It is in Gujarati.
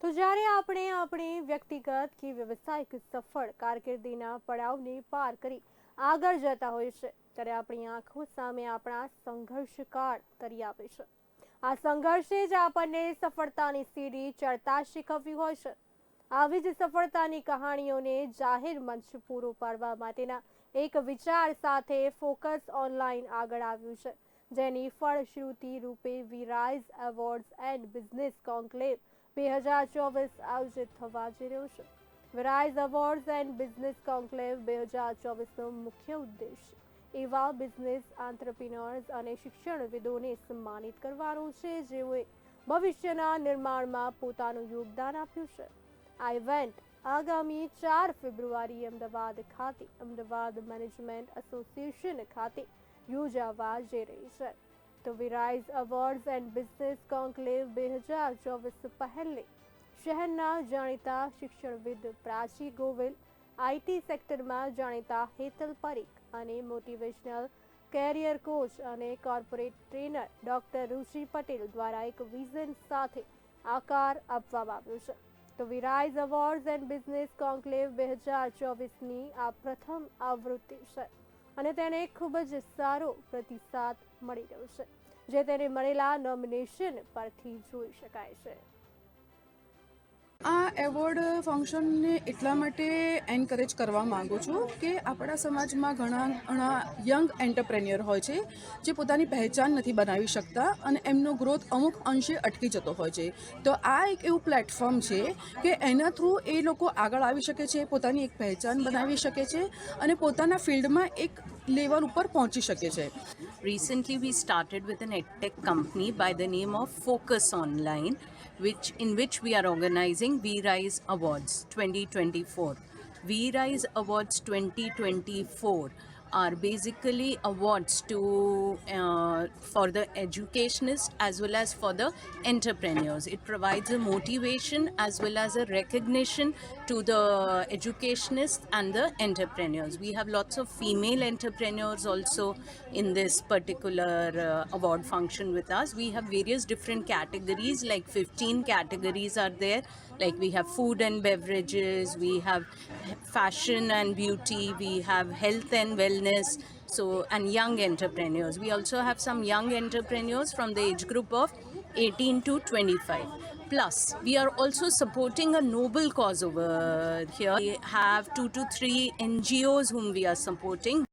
તો જ્યારે આપણે આપણી વ્યક્તિગત કે વ્યવસાયિક સફળ કારકિર્દીના પડાવને પાર કરી આગળ જતા હોય છે ત્યારે આપણી આંખો સામે આપણા સંઘર્ષકાળ તરી આવે છે. આ સંઘર્ષે જ આપણને સફળતાની સીડી ચડતા શીખવવી હોય છે. આવી જ સફળતાની કહાણીઓને જાહેર મંચ પૂરું પાડવા માટેના એક વિચાર સાથે ફોકસ ઓનલાઈન આગળ આવ્યું છે. જેની ફળશ્રુતિ રૂપે વિરાઇઝ એવોર્ડ્સ એન્ડ બિઝનેસ કોન્ક્લેવ બે હજાર ચોવીસ આયોજિત થવા જઈ રહ્યું છે. વિરાઇઝ એવોર્ડ્સ એન્ડ બિઝનેસ કોન્ક્લેવ બે હજાર ચોવીસનો મુખ્ય ઉદ્દેશ એવા બિઝનેસ આંત્રપ્રિનર્સ અને શિક્ષણવિદોને સન્માનિત કરવાનો છે. જેઓએ ભવિષ્યના નિર્માણમાં પોતાનું યોગદાન આપ્યું છે. આ ઇવેન્ટ આગામી ચાર ફેબ્રુઆરી અમદાવાદ ખાતે, અમદાવાદ મેનેજમેન્ટ એસોસિએશન ખાતે યોજાવા જઈ રહી છે. તો વિરાઇઝ અવોર્ડ્સ એન્ડ બિઝનેસ કોન્કલેવ બે હજાર ચોવીસ પહેલે શહેરના જાણીતા શિક્ષણવિદ પ્રાચી ગોવિલ આઈટી સેક્ટરમાં જાણીતા હેતલ પરીખ અને મોટિવેશનલ કેરિયર કોચ અને corporate trainer doctor Ruchi Patel દ્વારા એક વિઝન સાથે આકાર આપવામાં આવ્યો છે તો વિરાઇઝ અવોર્ડ્સ એન્ડ બિઝનેસ કોન્કલેવ બે હજાર ચોવીસની આ પ્રથમ આવૃત્તિ છે અને તેને ખૂબ જ સારો પ્રતિસાદ મળી રહ્યો છે। જે તેને મળેલા નોમિનેશન પરથી જોઈ શકાય છે. આ એવોર્ડ ફંક્શનને એટલા માટે એન્કરેજ કરવા માગું છું કે આપણા સમાજમાં ઘણા ઘણા યંગ એન્ટરપ્રેન્યોર હોય છે, જે પોતાની પહેચાન નથી બનાવી શકતા અને એમનો ગ્રોથ અમુક અંશે અટકી જતો હોય છે. તો આ એક એવું પ્લેટફોર્મ છે કે એના થ્રુ એ લોકો આગળ આવી શકે છે, પોતાની એક પહેચાન બનાવી શકે છે અને પોતાના ફિલ્ડમાં એક લેવલ ઉપર પહોંચી શકે છે Recently, we started with an edtech company by the name of Focus Online, which in which we are organizing V Rise Awards 2024. V Rise Awards 2024 are basically awards to uh, for the educationists as well as for the entrepreneurs. It provides a motivation as well as a recognition to the educationists and the entrepreneurs. We have lots of female entrepreneurs also in this particular uh, award function with us. We have various different categories, like 15 categories are there. Like we have food and beverages, we have fashion and beauty, we have health and wellness. So, and young entrepreneurs. We also have some young entrepreneurs from the age group of 18 to 25. Plus, we are also supporting a noble cause over here. We have two to three NGOs whom we are supporting.